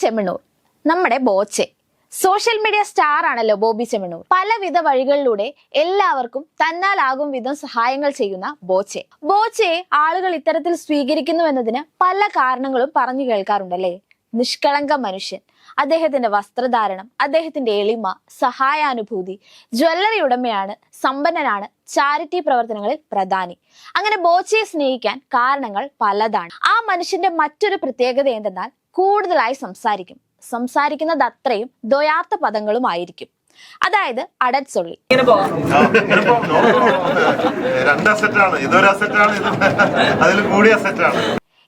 ചെമ്മണ്ണൂർ നമ്മുടെ Boche. Social media star ആണല്ലോ ബോബി ചെമ്മണ്ണൂർ പലവിധ വഴികളിലൂടെ എല്ലാവർക്കും തന്നാലാകും വിധം സഹായങ്ങൾ ചെയ്യുന്ന ബോച്ചെ. ബോച്ചയെ ആളുകൾ ഇത്തരത്തിൽ സ്വീകരിക്കുന്നു എന്നതിന് പല കാരണങ്ങളും പറഞ്ഞു കേൾക്കാറുണ്ടല്ലേ? നിഷ്കളങ്ക മനുഷ്യൻ അദ്ദേഹത്തിന്റെ വസ്ത്രധാരണം അദ്ദേഹത്തിന്റെ എളിമ സഹായാനുഭൂതി ജ്വല്ലറി ഉടമയാണ് സമ്പന്നനാണ് ചാരിറ്റി പ്രവർത്തനങ്ങളിൽ പ്രധാനി. അങ്ങനെ ബോച്ചയെ സ്നേഹിക്കാൻ കാരണങ്ങൾ പലതാണ്. ആ മനുഷ്യന്റെ മറ്റൊരു പ്രത്യേകത എന്തെന്നാൽ കൂടുതലായി സംസാരിക്കും. സംസാരിക്കുന്നത് അത്രയും ദ്വയാർത്ഥ പദങ്ങളുമായിരിക്കും അതായത് അടച്ചൊള്ളി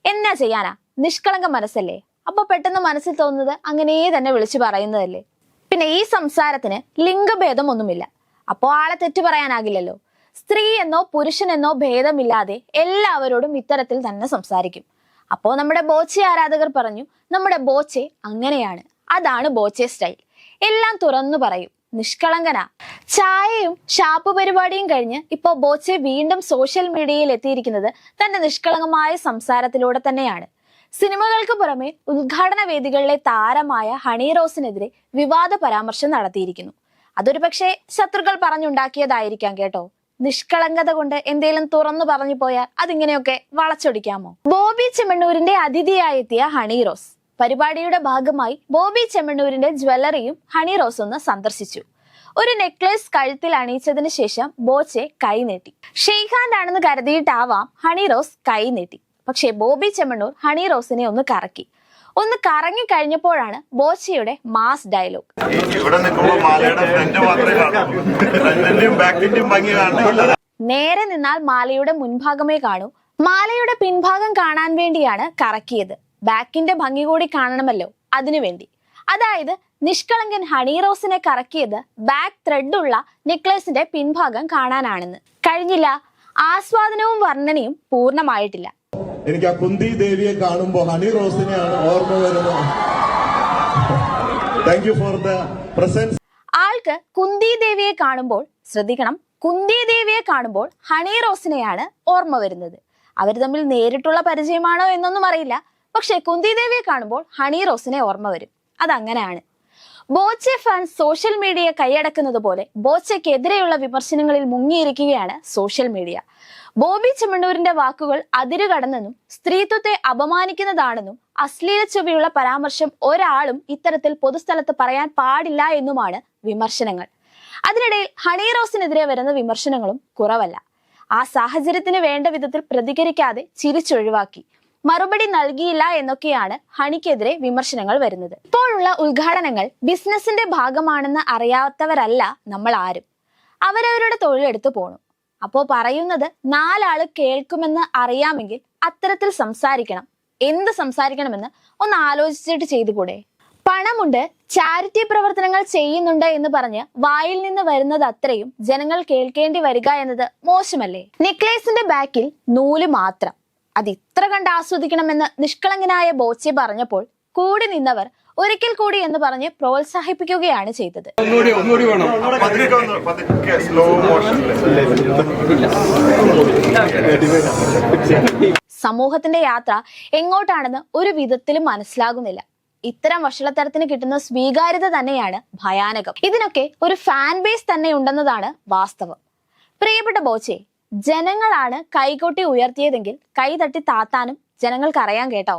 എന്നാ ചെയ്യാനാ? നിഷ്കളങ്ക മനസ്സല്ലേ? അപ്പൊ പെട്ടെന്ന് മനസ്സിൽ തോന്നുന്നത് അങ്ങനെ തന്നെ വിളിച്ചു പറയുന്നതല്ലേ? പിന്നെ ഈ സംസാരത്തിന് ലിംഗഭേദം ഒന്നുമില്ല. അപ്പോ ആളെ തെറ്റു പറയാനാകില്ലല്ലോ. സ്ത്രീ എന്നോ പുരുഷനെന്നോ ഭേദമില്ലാതെ എല്ലാവരോടും ഇത്തരത്തിൽ തന്നെ സംസാരിക്കും. അപ്പോ നമ്മുടെ ബോച്ചെ ആരാധകർ പറഞ്ഞു നമ്മുടെ ബോച്ചെ അങ്ങനെയാണ്. അതാണ് ബോച്ചെ സ്റ്റൈൽ. എല്ലാം തുറന്നു പറയും. നിഷ്കളങ്കന. ചായയും ഷാപ്പ് പരിപാടിയും കഴിഞ്ഞ് ഇപ്പോ ബോച്ചെ വീണ്ടും സോഷ്യൽ മീഡിയയിൽ എത്തിയിരിക്കുന്നത് തന്റെ നിഷ്കളങ്കമായ സംസാരത്തിലൂടെ തന്നെയാണ്. സിനിമകൾക്ക് പുറമെ ഉദ്ഘാടന വേദികളിലെ താരമായ ഹണി റോസിനെതിരെ വിവാദ പരാമർശം നടത്തിയിരിക്കുന്നു. അതൊരു പക്ഷേ ശത്രുക്കൾ പറഞ്ഞുണ്ടാക്കിയതായിരിക്കാം കേട്ടോ. നിഷ്കളങ്കത കൊണ്ട് എന്തേലും തുറന്നു പറഞ്ഞു പോയാൽ അതിങ്ങനെയൊക്കെ വളച്ചൊടിക്കാമോ? ബോബി ചെമ്മണ്ണൂരിന്റെ അതിഥിയായെത്തിയ ഹണി റോസ്. പരിപാടിയുടെ ഭാഗമായി ബോബി ചെമ്മണ്ണൂരിന്റെ ജ്വല്ലറിയും ഹണി റോസ് ഒന്ന് സന്ദർശിച്ചു. ഒരു നെക്ലേസ് കഴുത്തിൽ അണിയിച്ചതിന് ശേഷം ബോച്ചെ കൈനീട്ടി ഷെയ്ഖാൻഡ് ആണെന്ന് കരുതിയിട്ടാവാം ഹണി റോസ് കൈനീട്ടി പക്ഷേ ബോബി ചെമ്മണ്ണൂർ ഹണി റോസിനെ ഒന്ന് കറക്കി. ഒന്ന് കറങ്ങി കഴിഞ്ഞപ്പോഴാണ് ബോച്ചയുടെ മാസ് ഡയലോഗ്. നേരെ നിന്നാൽ മാലയുടെ മുൻഭാഗമേ കാണൂ. മാലയുടെ പിൻഭാഗം കാണാൻ വേണ്ടിയാണ് കറക്കിയത്. ബാക്കിന്റെ ഭംഗി കൂടി കാണണമല്ലോ അതിനുവേണ്ടി അതായത് നിഷ്കളങ്കൻ ഹണി റോസിനെ കറക്കിയത് ബാക്ക് ത്രെഡ് ഉള്ള നെക്ലേസിന്റെ പിൻഭാഗം കാണാനാണെന്ന്. കഴിഞ്ഞില്ല. ആസ്വാദനവും വർണനയും പൂർണമായിട്ടില്ല. എനിക്ക് ആ കുന്തി ദേവിയെ കാണുമ്പോ ഹണി റോസിനെയാണ് ഓർമ്മ വരുന്നത്. Thank you for the presence ആൾക്ക് കുന്തി ദേവിയെ കാണുമ്പോൾ ശ്രദ്ധിക്കണം കുന്തി ദേവിയെ കാണുമ്പോൾ ഹണി റോസിനെയാണ് ഓർമ്മ വരുന്നത്. അവർ തമ്മിൽ നേരിട്ടുള്ള പരിചയമാണോ എന്നൊന്നും അറിയില്ല. പക്ഷെ കുന്തി ദേവിയെ കാണുമ്പോൾ ഹണി റോസിനെ ഓർമ്മ വരും. അതങ്ങനെയാണ്. ബോച്ചെ ഫാൻസ് സോഷ്യൽ മീഡിയ കൈയടക്കുന്നത് പോലെ ബോച്ചയ്ക്കെതിരെയുള്ള വിമർശനങ്ങളിൽ മുങ്ങിയിരിക്കുകയാണ് സോഷ്യൽ മീഡിയ. ബോബി ചെമ്മണ്ണൂരിന്റെ വാക്കുകൾ അതിരുകടന്നെന്നും സ്ത്രീത്വത്തെ അപമാനിക്കുന്നതാണെന്നും അശ്ലീല ചൊവ്വയുള്ള പരാമർശം ഒരാളും ഇത്തരത്തിൽ പൊതുസ്ഥലത്ത് പറയാൻ പാടില്ല എന്നുമാണ് വിമർശനങ്ങൾ. അതിനിടയിൽ ഹണി റോസിനെതിരെ വരുന്ന വിമർശനങ്ങളും കുറവല്ല. ആ സാഹചര്യത്തിന് വേണ്ട വിധത്തിൽ പ്രതികരിക്കാതെ ചിരിച്ചൊഴിവാക്കി. മറുപടി നൽകിയില്ല എന്നൊക്കെയാണ് ഹണിക്കെതിരെ വിമർശനങ്ങൾ വരുന്നത്. ഇപ്പോഴുള്ള ഉദ്ഘാടനങ്ങൾ ബിസിനസിന്റെ ഭാഗമാണെന്ന് അറിയാത്തവരല്ല നമ്മൾ ആരും. അവരവരുടെ തൊഴിലെടുത്ത് പോണു. അപ്പോ പറയുന്നത് നാലാൾ കേൾക്കുമെന്ന് അറിയാമെങ്കിൽ അത്തരത്തിൽ സംസാരിക്കണം. എന്ത് സംസാരിക്കണമെന്ന് ഒന്ന് ആലോചിച്ചിട്ട് ചെയ്തുകൂടെ? പണമുണ്ട് ചാരിറ്റി പ്രവർത്തനങ്ങൾ ചെയ്യുന്നുണ്ട് എന്ന് പറഞ്ഞ് വായിൽ നിന്ന് വരുന്നത് അത്രയും ജനങ്ങൾ കേൾക്കേണ്ടി വരിക എന്നത് മോശമല്ലേ? നെക്ലേസിന്റെ ബാക്കിൽ നൂൽ മാത്രം. അത് ഇത്ര കണ്ട് ആസ്വദിക്കണമെന്ന് നിഷ്കളങ്കനായ ബോച്ചെ പറഞ്ഞപ്പോൾ കൂടി നിന്നവർ ഒരിക്കൽ കൂടി എന്ന് പറഞ്ഞ് പ്രോത്സാഹിപ്പിക്കുകയാണ് ചെയ്തത്. സമൂഹത്തിന്റെ യാത്ര എങ്ങോട്ടാണെന്ന് ഒരു വിധത്തിലും മനസ്സിലാകുന്നില്ല. ഇത്തരം വഷളത്തരത്തിന് കിട്ടുന്ന സ്വീകാര്യത തന്നെയാണ് ഭയാനകം. ഇതിനൊക്കെ ഒരു ഫാൻ ബേസ് തന്നെ ഉണ്ടെന്നതാണ് വാസ്തവം. പ്രിയപ്പെട്ട ബോച്ചെ ജനങ്ങളാണ് കൈകൊട്ടി ഉയർത്തിയതെങ്കിൽ കൈതട്ടി താത്താനും ജനങ്ങൾക്ക് അറിയാൻ കേട്ടോ.